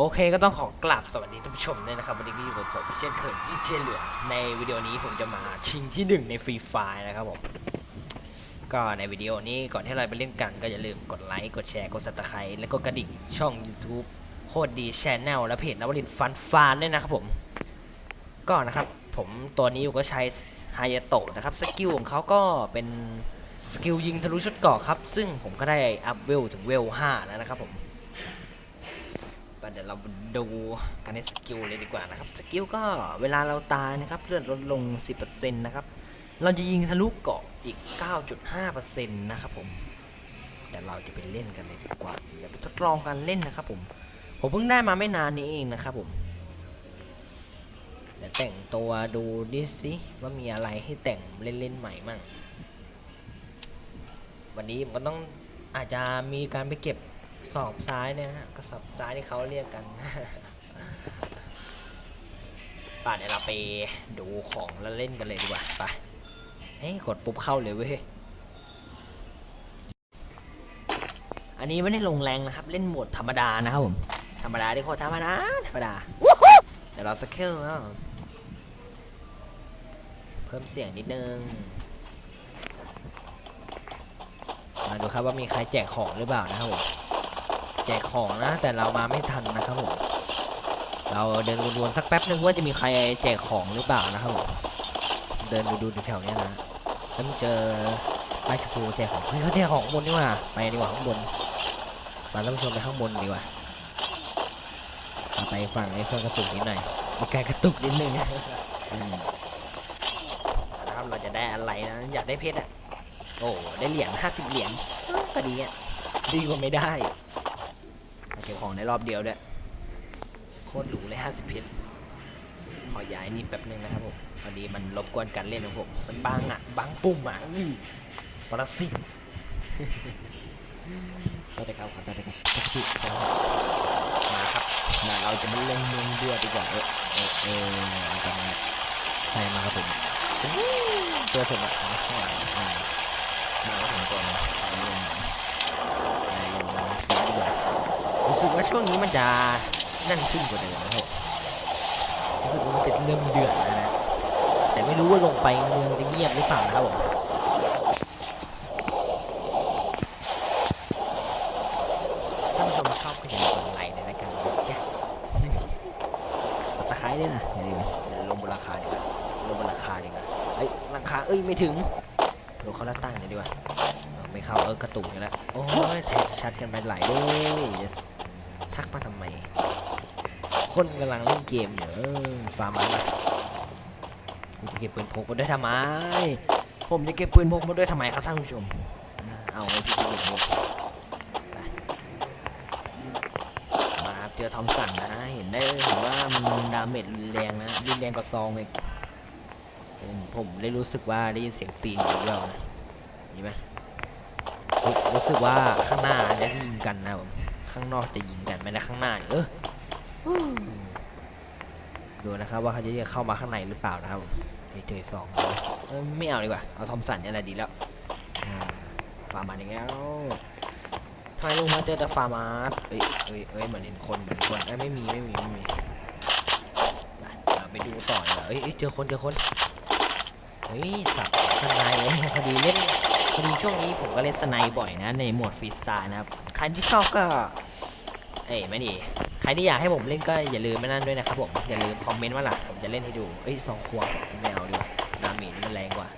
โอเคก็ต้องขอกราบสวัสดีท่านผู้ชมด้วยนะครับ วันนี้ก็อยู่กับผมเช่นเคยอีเจเหลือในวิดีโอนี้ผมจะมาชิงที่หนึ่งในฟรีไฟนะครับผม ก็ในวิดีโอนี้ก่อนที่เราไปเล่นกันก็อย่าลืมกดไลค์กดแชร์กดซับสไครต์และกดกระดิ่งช่อง YouTube โคตรดีชแนลและเพจนวลินฟันฟานด้วยนะครับผม ก็นะครับผมตัวนี้อยู่ก็ใช้ไฮยาโตะนะครับสกิลของเขาก็เป็นสกิลยิงทะลุชุดเกาะครับ ซึ่งผมก็ได้อัพเวลถึงเวล5แล้วนะครับผม ดี๋ยวเราดูกันในสกิลเลยดีกว่านะครับ สกิลก็เวลาเราตายนะครับเลือดลดลง 10%นะครับ เราจะยิงทะลุเกาะอีก 9.5%นะครับผมเดี๋ยวเราจะไปเล่นกันเลยดีกว่า เดี๋ยวไปทดลองกันเล่นนะครับผม ผมเพิ่งได้มาไม่นานนี้เองนะครับผม เดี๋ยวแต่งตัวดูดิสิว่ามีอะไรให้แต่งเล่นๆใหม่มั่ง วันนี้ผมก็ต้องอาจจะมีการไปเก็บ สอบซ้ายเนี่ยฮะกระสอบซ้ายที่เขาเรียกกัน ป่ะเดี๋ยวเราไปดูของแล้วเล่นกันเลยดีกว่าไปเฮ้ยกดปุ๊บเข้าเลยเว้ยอันนี้ไม่ได้ลงแรงนะครับ เล่นโหมดธรรมดานะครับผมธรรมดาที่โคตรธรรมดาธรรมดาเดี๋ยวเราสกิลนะเพิ่มเสียงนิดนึงมาดูครับว่ามีใครแจกของหรือเปล่านะครับผม แจกของนะ แต่เรามาไม่ทันนะครับผม เราเดินวนๆสักแป๊บนึงว่าจะมีใครแจกของหรือเปล่านะครับผม เดินดูดูแถวเนี้ยนะ แล้วมันเจอป้ายชมพูแจกของ เฮ้ยเขาแจกของบนนี่ว่า ไปดีกว่าข้างบน มาท่านผู้ชมไปข้างบนดีกว่า ไปฝั่งไอ้เครื่องกระตุกนิดหน่อยมีการกระตุกนิดนึงนะครับเราจะได้อะไรนะ อยากได้เพชรอะ โอ้ ได้เหรียญห้าสิบเหรียญก็ดีอะ ดีกว่าไม่ได้ ก็บของในรอบเดียวด้วยโคตรหรูเลยห้าสิบเพชรขอย้ายนี่แป๊บนึงนะครับผมพอดีมันรบกวนการเล่นของผมมันบังอะบังปุ่มอะอื้อปรสิตก็จะครับขอตัวนะครับทุกที่มาครับมาเราจะมาลงเมืองเดือดดีกว่าเออเออเออเอาตรงนี้ใครมาครับผมตัวผมอะข้างหลังมาครับผมตัวนี้ใครลงใครลงพีดีกว่ารู้สึก ว่าช่วงนี้มันจะนั่นขึ้นกว่าเดิมนะครับรู้สึกว่ามันจะเริ่มเดือดแล้วนะแต่ไม่รู้ว่าลงไปเมืองจะเงียบหรือเปล่านะครับผมท่านผู้ชมชอบก็อย่าลืมกดไลค์ในรายการนะจ๊ะสับตะไคร้ด้วยนะอย่าลืมเดี๋ยวลงบนราคาดีกว่าลงบนราคาดีกว่าเอ้ยราคาเอ้ยไม่ถึงลงเขาหน้าตั้งเลยดีกว่าไม่เข้าเออกระตุกอยู่แล้วโอ้ยแท็กชัดกันไปหลายเลย ทักมาทำไม คนกำลังเล่นเกมอยู่เอฟาร์มมากูจะเก็บปืนพกมาด้วยทำไม ผมจะเก็บปืนพกมาด้วยทำไมครับท่านผู้ชม เอาไอ้พี่ปืนพกมาครับเจอทอมสันนะเห็นได้เห็นว่ามันดาเมจรุนแรงนะรุนแรงกว่าซองเลยผมผมได้รู้สึกว่าได้ยินเสียงตีนอยู่เยอะนะนี่ไหมรู้สึกว่าข้างหน้าจะยิงกันนะผม ข้างนอกจะยิงกันไหม่ได้ข้างหน้าเนี่ยเออดูนะครับว่าเขาจะเข้ามาข้างในหรือเปล่านะครับมเฮ้ยเจอซองไม่เอาดีกว่า เอาทอมสันนี่ยแหละดีแล้วฟาร์มาอย่างเงี้ยทำไมลุงมาเจอแต่ฟาร์มาเอ้ยเอ้ยเอ้ยเหมือนเห็นคนเหมือนคนเอ้ไม่มีไม่มีไม่มีไปเราไปดูต่อเอ้ยเอ้ยเจอคนเจอคนเฮ้ยสับสไนด์เอ้ยพอดีเล่น อดีช่วงนี้ผมก็เล่นสไนบ่อยนะ ในโหมดฟรีสไตล์นะครับ ใครที่ชอบก็ เอ้ยไม่ดี ใครที่อยากให้ผมเล่นก็อย่าลืมไม่นั่นด้วยนะครับผม อย่าลืมคอมเมนต์ว่าล่ะผมจะเล่นให้ดู เอ้ยสองขวบไม่เอาดีกว่าดาเมจนี่มันแรงกว่า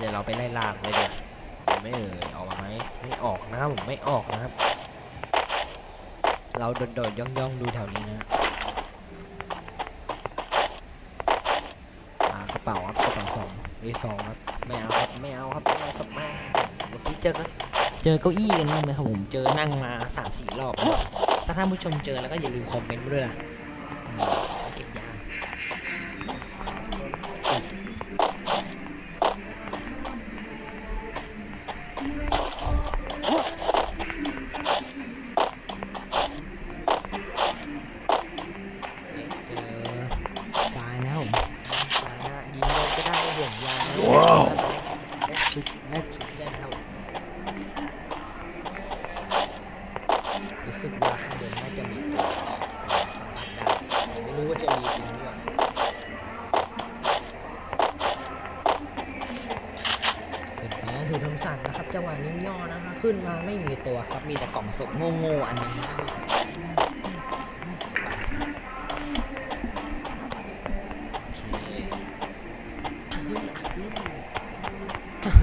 เดี๋ยวเราไปไล่ล่าเลยเดี๋ยวไม่เอ่ยออกมาไหมไม่ออกนะครับผมไม่ออกนะครับ เราโดดๆย่องๆดูแถวนี้นะกระเป๋าครับกระเป๋าสองเอ้สองครับ ไม่เอาครับไม่เอาครับไม่เอาสักมากเมื่อกี้เจอก็เจอเก้าอี้กันบ้างไหมครับผมเจอนั่งมาสามสี่รอบแล้วถ้าท่านผู้ชมเจอแล้วก็อย่าลืมคอมเมนต์มาด้วยนะ น่าจุดได้แล้วรู้สึกว่าข้างบนน่าจะมีตัวสัมผัสได้แต่ไม่รู้ว่าจะมีจริงหรือเปล่าถึงแม้ถือทำสั่งนะครับจังหวะนิ้วย่อนะคะ ขึ้นมาไม่มีตัวครับมีแต่กล่องศพโง่ๆอันนี้นะครับ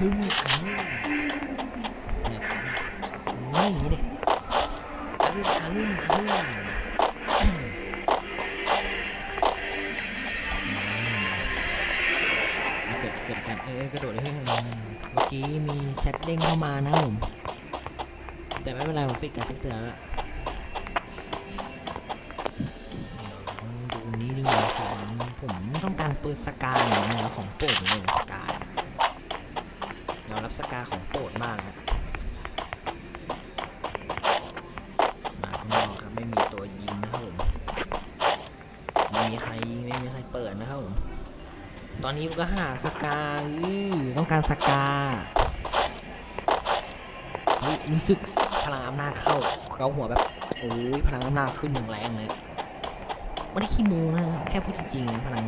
ฮึ่มอะฮึ่มเนี่ยโอ้ยอย่างนี้ดิอะฮึ่มอะฮึ่มอะฮึ่มอืมเกิดเกิดกันเออกระโดดเลยเมื่อกี้มีแชทเด้งเข้ามานะผมแต่ไม่เป็นไรผมปิดการแจ้งเตือนแล้วดี๋ยวดูนี้ดีกว่าผมผมต้องการปืนสกายนะของโปรดผมเลยสกาเรารับสกา มากนะมาข้างนอกครับไม่มีตัวยิงนะครับผมไม่มีใครยิงไม่มีใครเปิดนะครับผมตอนนี้ผมก็หาสกาอื้อต้องการสกาเฮ้ยรู้สึกพลังอำนาจเข้าเกาหัวแบบโอ้ยพลังอำนาจขึ้นอย่างแรงเลยไม่ได้ขี้โมูนะแค่พูดจริงๆนะพลัง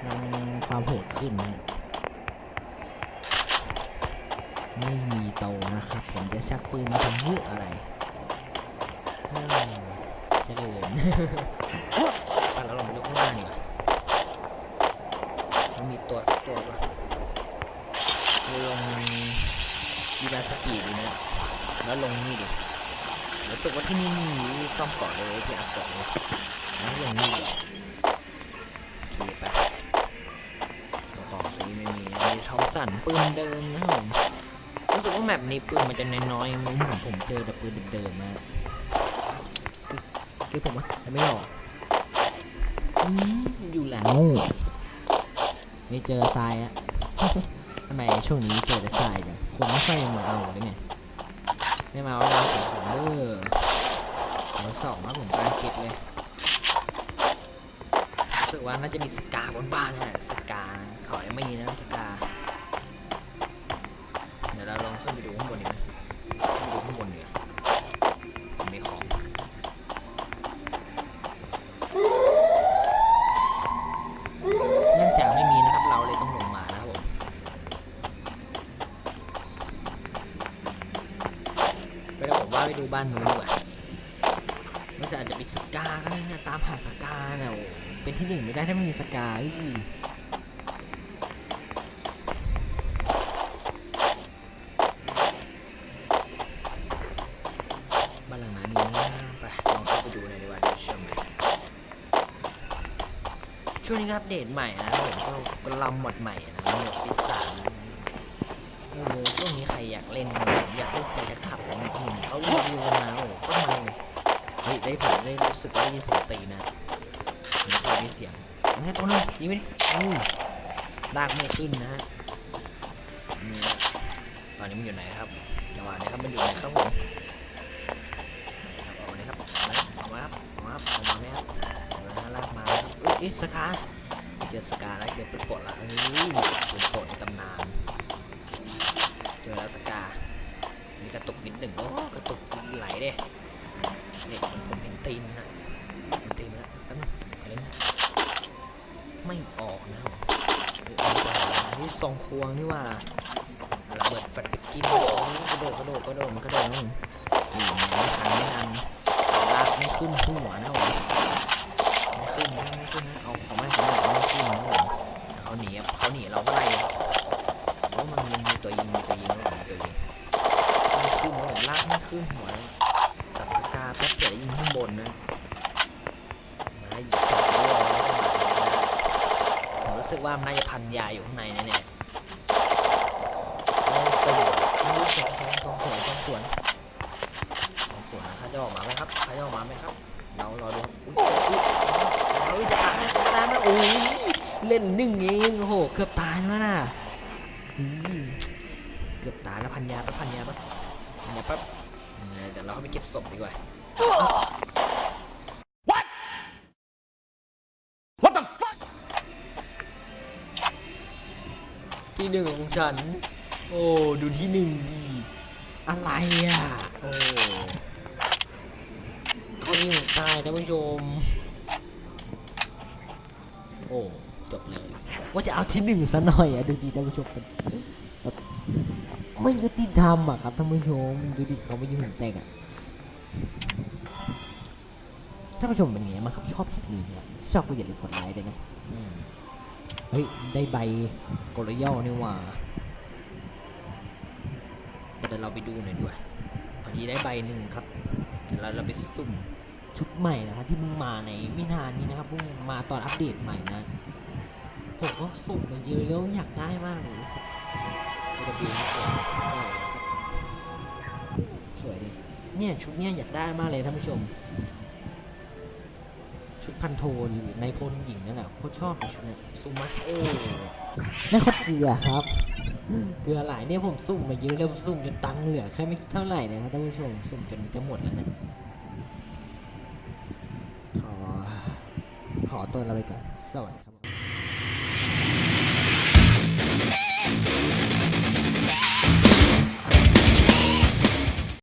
พลังความโหดขึ้นนะ ไม่มีโตนะครับ ผมจะชักปืนมาทำเพื่ออะไรเฮ้ยเจริญไปแล้วเราไปลงข้างล่างดีกว่ามันมีตัวสักตัวปะลงยูราสกิดีนะแล้วลงนี่ดิรู้สึกว่าที่นี่มีซ่อมเกาะเลยที่อัพเกาะเลยแล้วลงนี่ดิโอเคไปตัวเกาะสีไม่มีมีทอมสันปืนเดิมนะครับผม สึกว่าแมปนี้ปืนมันจะน้อยๆมุมผมผมเจอแต่ปืนเดิมๆมาคือผมว่าไม่ออกอืมอยู่แล้วไม่เจอทรายอะทำไมช่วงนี้เจอแต่ทรายจังคนไม่ค่อยมาเอาเลยเนี่ยไม่มาเอาเราสียของเด้อเดี๋ยวสองนะผมกำลังเก็บเลยรู้สึกว่าน่าจะมีสกาบนบ้านนะสกาขอไม่มีนะสกา ไปเดี๋ยวผมว่าไปดูบ้านนู้นดีกว่ามันจะอาจจะมีสกาก็ได้นะตามหาสกาเนี่ยเป็นที่หนึ่งไม่ได้ถ้าไม่มีสกาอืบ้านหลังนั้นมีนะไปลองเข้าไปดูหน่อยดีกว่าเดี๋ยวเชื่อมช่วงนี้ก็อัปเดตใหม่นะผมก็ก็ลำหมดใหม่นะหมดปีศาจนะ เออช่วงนี้ใครอยากเล่นอยากเล่นใจจะขับผมเห็นเขารีวิวกันมาโอ้โหโคตรมันเลยเฮ้ยได้ผมได้รู้สึกว่าได้ยินเสียงตีนะมีเสียงมีเสียงอันนี้ตัวนึงยิงไปดิอือลากไม่ขึ้นนะฮะนี่นะตอนนี้มันอยู่ไหนครับจังหวะนี้ครับมันอยู่ไหนครับผมครับเอามาครับเอามาครับเอามาครับเอามาไหมครับเอามาลากมาครับเอุ๊ยสกาเจอสกาแล้วเจอปืนปลดละเฮ้ยปืนปลดในตำนาน จอล้วสกา มีกระตุกนิดหนึ่งโอ้กระตุกไหลเด้นี่ผมเห็นตีนนะเห็นตีนแล้วแป๊บนึงอเล่นะไม่ออกนะนี่ซองควงนี่ว่าระเบิดแฟลชไปกินกระโดดกระโดดกระโดดมันกระโดดนะผมนี่ไม่ทันไม่ทันลากไม่ขึ้นหัวนะผมไม่ขึ้นนะไม่ขึ้นนะเอาของไม่ของไม่ไม่ขึ้นนะผมเขาหนีเขาหนีเราก็ไล่เพราะมันมีตัวยิงมีตัวยิงแล้วมีตัวยิงไม่ขึ้นแล้วผมลากไม่ขึ้นหัวยสับสกาแป๊บเดียวยิงข้างบนนะมาหยิงจอดเรื่อยๆแล้วก็มาผมรู้สึกว่ามันน่าจะพันยาอยู่ข้างในแน่ๆเล่นตึงรู้สองสองสองสวนสองสวนสองสวนเขาจะออกมาไหมครับเขาจะออกมาไหมครับ เรารอดูครับอุ๊ยอุ๊ยอุ๊ยจะตายจะตายไหมโอ้ยเล่นหนึ่งเองโอ้โหเกือบตายแล้วน่ะเกือบตายแล้วพันยาป๊บพันยาป๊บ พันยาแป๊บเดี๋ยวเราเข้าไปเก็บศพดีกว่า What the fuck? ที่หนึ่งของฉัน โอ้ ดูที่หนึ่งดีอะไรอะ โอ้เขายิงผมตายท่านผู้ชม โอ้ จบเลย ว่าจะเอาที่หนึ่งซะหน่อยอะ ดูดีท่านผู้ชมแบบ ไม่ยุติธรรมอะครับท่านผู้ชมดูดิเขาไม่ยิงผมแตกอะท่านผู้ชมเป็นไงบ้างครับชอบคลิปนี้ไหมชอบก็อย่าลืมกดไลค์ด้วยนะอืมเฮ้ยได้ใบกลยอนี่ว่าเดี๋ยวเราไปดูหน่อยด้วยพอดีได้ใบหนึ่งครับเดี๋ยวเราเราไปสุ่มชุดใหม่นะครับที่เพิ่งมาในม่นานนี้นะครับเพิ่งมาตอนอัปเดตใหม่นะผมก็สุ่มมาเยอะแล้วอยากได้มากเลย รู้สึกระเบียสวยสวยเนี่ยชุดเนี้ยอยากได้มากเลยท่านผู้ชม ชุดพันโทนหรือในพลหญิงนั่นแหละโคตรชอบเลยชุดเนี้ยซุมมัสโอ้ไม่คตรเกลือครับ เกลือหลายเนี่ยผมสุ่มมาเยอะแล้วสุ่มจนตังค์เหลือแค่ไม่เท่าไหร่นะครับท่านผู้ชมสุ่มจนจะหมดแล้วนะขอขอตัวเราไปก่อนสวัสดี